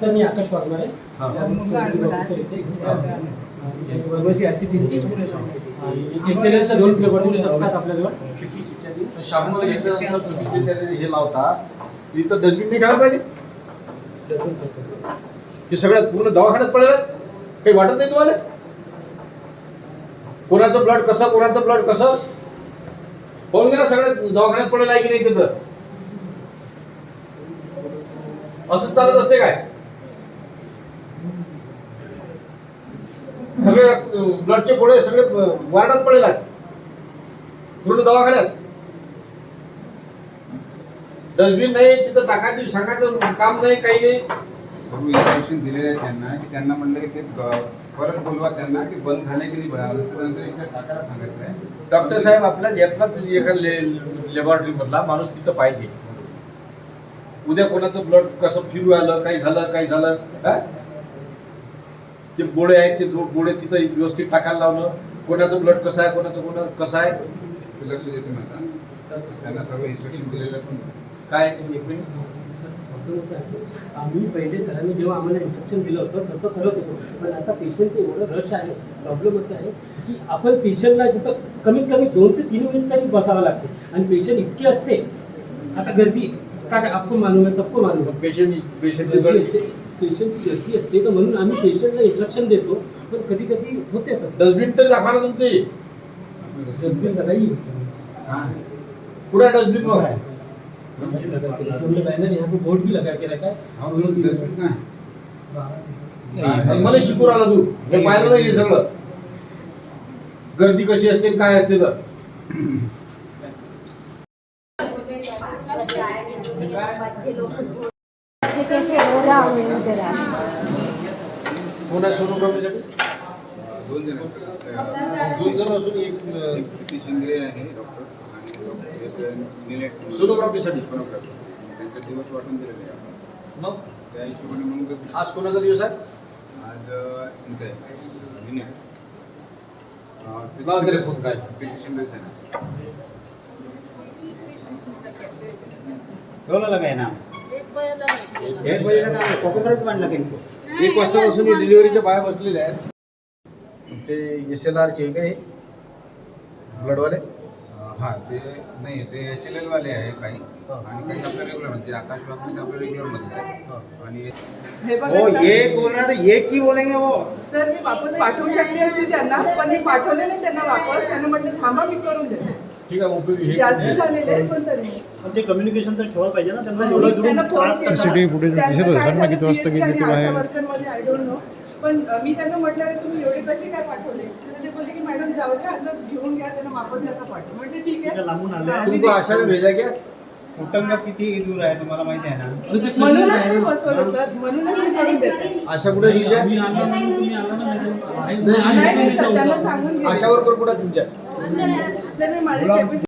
Sir मी Akash S L एलचा दोन प्लेबॉटरीज असतात आपल्याजवळ. हे लावता. तिथं डस्टबिन नाही ठेवायला पाहिजे. हे सगळ्यात पूर्ण दवाखान्यात पडलं. काही वाटत नाही तुम्हाला? कोणाचं ब्लड कसं कोणाचं ब्लड कसं? पाहून गेला सगळ्यात दवाखान्यात पडलेलं आहे की नाही तिथं? असंच चालत असते काय? सगळे ब्लडचे गोळे सगळे वार्डात आहेत. पूर्ण दवाखान्यात. डस्टबिन नाही तिथं टाकायचं सांगायचं काम नाही काही नाही. सर्व इन्स्ट्रक्शन दिलेले आहे त्यांना की त्यांना म्हणलं की ते परत बोलवा त्यांना की बंद झाले की नाही नंतर इथे टाकायला सांगितलंय. डॉक्टर साहेब आपल्या यातलाच एका लॅबॉरेटरी मधला माणूस तिथं पाहिजे. उद्या कोणाचं ब्लड कसं फिरू आलं काही झालं काही झालं? काय ते बोळे आहेत ते बोळे तिथं व्यवस्थित टाकायला लावणं कोणाचं ब्लड कसं आहे कोणाचं कोणा कसं आहे? ते लक्ष देते म्हणता. त्यांना सर्व इन्स्ट्रक्शन दिलेलं पण काय? एक मिनिट. आम्ही पहिले सरांनी जेव्हा आम्हाला इंस्ट्रक्शन दिलं होतं तसं करत होतो. पण आता पेशंटचं एवढं रश आहे प्रॉब्लेम असं आहे की आपण पेशंटला जसं कमीत कमी दोन ते तीन मिनिट तरी बसावं लागते. आणि पेशंट इतके असते आता गर्दी काय आपण मानू सबको मानू पेशंट पेशंटची गर्दी पेशंटची गर्दी असते तर म्हणून आम्ही पेशंटला इंस्ट्रक्शन देतो पण कधी कधी होते तसं. डस्टबिन तरी दाखवा ना तुमची. डस्टबिन लगाई कुठे डस्टबिन मग? बैनर यहाँ पे बोर्ड भी लगा के रखा हो, है. मला शिकून आला तू. हे पाहिलं नाही हे सगळं. गर्दी कशी असते काय असते तर. हो हूँ कोणा सोनोग्राफीसाठी दोन जण. दोन जण असून एक प्रीती शिंदे आहे डॉक्टर सोनोग्राफीसाठी. सोनोग्राफी त्यांचे दिवस वाटून दिलेले आहे. मग त्या हिशोबाने मग आज कोणाचा दिवस आहे आज अं, त्यांचं आहे विनय. प्रीती शिंदे-. प्रीती शिंदेच आहे ना एवढं लगाय ना? एक बजे लगा कोकोनट पाणी लागेल एक वाजतापासून डिलिव्हरीच्या बाया बसलेल्या आहेत. ते एस एल आरचे काय ब्लडवाले? हा ते नाही ते एच एल एल वाले आहे काही. आणि काही आपल्या रेग्युलर म्हणजे आकाश वाघ आपल्या रेग्युलरमध्ये. आणि हे. ये बोल रहा था ये की बोलेंगे वो सर मी वापस पाठवू शकले असते त्यांना पण मी पाठवले नाही त्यांना वापस. त्यांना म्हटलं थांबा मी करून देते. ठीक आहे मग हे- जास्त झालेले आहे पण तरी पण ते कम्युनिकेशन तर ठेवायला पाहिजे ना त्यांना एवढं दुरून त्यांना फोन त्रास केला. CCTV त्यांचं काय झालं, PSC आणि आशा वर्करमध्ये I don't know. पण अ, मी त्यांना म्हटलं "अरे, तुम्ही एवढे कसे काय पाठवले? तर ते बोलले की मॅडम जाऊ द्या आता घेऊन घ्या त्यांना वापस द्या पाठव. म्हटलं ठीक इतक्या आहे लांबून आले. हा, मी तुमको आशा भेजा कुटुंब किती दूर आहे तुम्हाला माहिती आहे ना? म्हणूनच मी बसवलं सर. म्हणूनच मी करून देते. आशा कुठे तुमच्या. नाही नाही सर त्यांना सांगून आशा गेले वर्कर कुठे आहे तुमच्या? सर मी माझे